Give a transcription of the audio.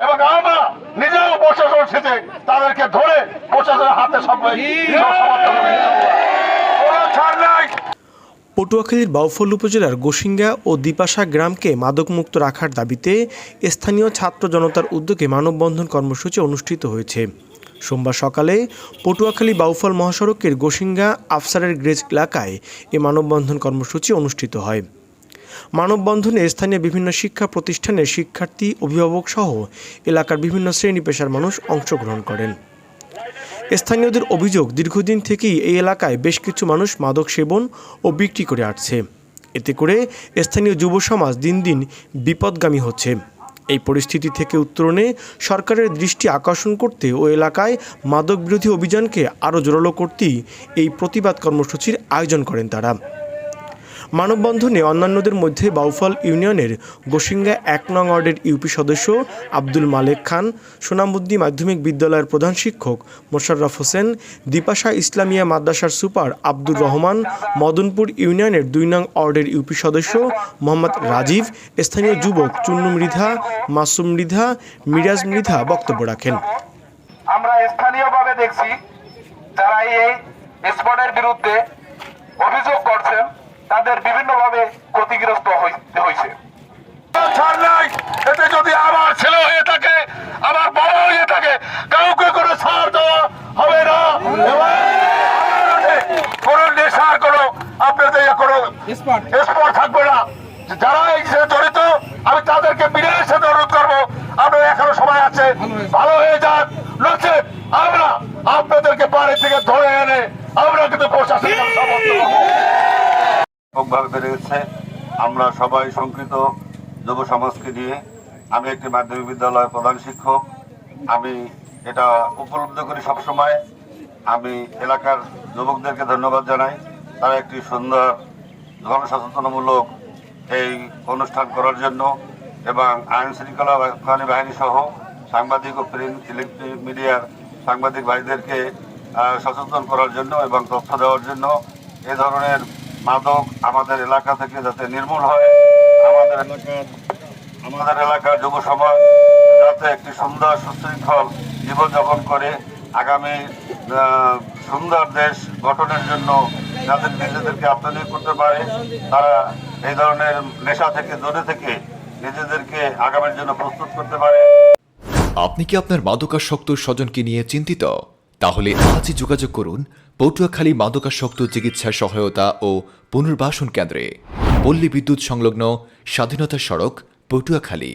এবং আমরা নিজেও প্রশাসন সেজে তাদেরকে ধরে প্রশাসনের হাতে পটুয়াখালীর বাউফল উপজেলার গোসিঙ্গা ও দীপাশা গ্রামকে মাদকমুক্ত রাখার দাবিতে স্থানীয় ছাত্র জনতার উদ্যোগে মানববন্ধন কর্মসূচি অনুষ্ঠিত হয়েছে। সোমবার সকালে পটুয়াখালী বাউফল মহাসড়কের গোসিঙ্গা আফসারের গ্রেজ এলাকায় এ মানববন্ধন কর্মসূচি অনুষ্ঠিত হয়। মানববন্ধনে স্থানীয় বিভিন্ন শিক্ষা প্রতিষ্ঠানের শিক্ষার্থী, অভিভাবক সহ এলাকার বিভিন্ন শ্রেণি পেশার মানুষ অংশগ্রহণ করেন। স্থানীয়দের অভিযোগ, দীর্ঘদিন থেকেই এই এলাকায় বেশ কিছু মানুষ মাদক সেবন ও বিক্রি করে আসছে। এতে করে স্থানীয় যুব সমাজ দিন দিন বিপদগামী হচ্ছে। এই পরিস্থিতি থেকে উত্তরণে সরকারের দৃষ্টি আকর্ষণ করতে ও এলাকায় মাদক বিরোধী অভিযানকে আরও জোরালো করতেই এই প্রতিবাদ কর্মসূচির আয়োজন করেন তারা। মানববন্ধনে অন্যান্যদের মধ্যে বাউফল ইউনিয়নের গোসিঙ্গা এক নং ওয়ার্ডের ইউপি সদস্য আব্দুল মালেক খান সোনামুদ্দি মাধ্যমিক বিদ্যালয়ের প্রধান শিক্ষক মোশাররফ হোসেন, দীপাশা ইসলামিয়া মাদ্রাসার সুপার আব্দুর রহমান, মদনপুর ইউনিয়নের দুই নং ওয়ার্ডের ইউপি সদস্য মোহাম্মদ রাজীব, স্থানীয় যুবক চুন্নু মৃধা, মাসুম মৃধা, মিরাজ মৃধা বক্তব্য রাখেন। আমরা স্থানীয়ভাবে দেখছি যারা এই স্পটের বিরুদ্ধে অভিযোগ করছেন। তাদের বিভিন্নভাবে ক্ষতিগ্রস্ত হয়েছে ছাড় নাই। এতে যদি আমার ছেলে হয়ে থাকে আমার বাবা হয়ে থাকে কাউকে কোনো ছাড় দেওয়া হবে না। কোনো নেশার কোনো আপনাদের কোনো স্পট থাকবে না যারা এই সাথে জড়িত আমি তাদেরকে বিনয়ের সাথে অনুরোধ করব আপনারা এখনও সময় আছে ভালো হয়ে যান নচেত আমরা আপনাদেরকে বাড়ি থেকে ধরে এনে আমরা কিন্তু প্রশাসনের সমর্থন করব। ব্যাপকভাবে বেড়ে গেছে আমরা সবাই সংকৃত যুব সমাজকে নিয়ে। আমি একটি মাধ্যমিক বিদ্যালয়ের প্রধান শিক্ষক। আমি এটা উপলব্ধ করি সবসময়। আমি এলাকার যুবকদেরকে ধন্যবাদ জানাই। তারা একটি সুন্দর জনসচেতনমূলক এই অনুষ্ঠান করার জন্য এবং আইন শৃঙ্খলা বাহিনী বাহিনী সহ সাংবাদিক ও প্রিন্ট, ইলেকট্রিক মিডিয়ার সাংবাদিক ভাইদেরকে সচেতন করার জন্য এবং তথ্য দেওয়ার জন্য এ ধরনের মাদক আমাদের এলাকা থেকে যাতে নির্মূল হয়, আমাদের এলাকার আমাদের এলাকার যুব সমাজ যাতে একটি সুন্দর, সুশৃঙ্খল জীবনযাপন করে, আগামী সুন্দর দেশ গঠনের জন্য যাতে নিজেদেরকে আত্মনিয়োগ করতে পারে, তারা এই ধরনের নেশা থেকে, দূরে থেকে নিজেদেরকে আগামীর জন্য প্রস্তুত করতে পারে। আপনি কি আপনার মাদকাসক্ত স্বজনকে নিয়ে চিন্তিত? তাহলে আজই যোগাযোগ করুন পটুয়াখালী মাদকাসক্ত চিকিৎসা সহায়তা ও পুনর্বাসন কেন্দ্রে পল্লী বিদ্যুৎ সংলগ্ন স্বাধীনতা সড়ক পটুয়াখালী।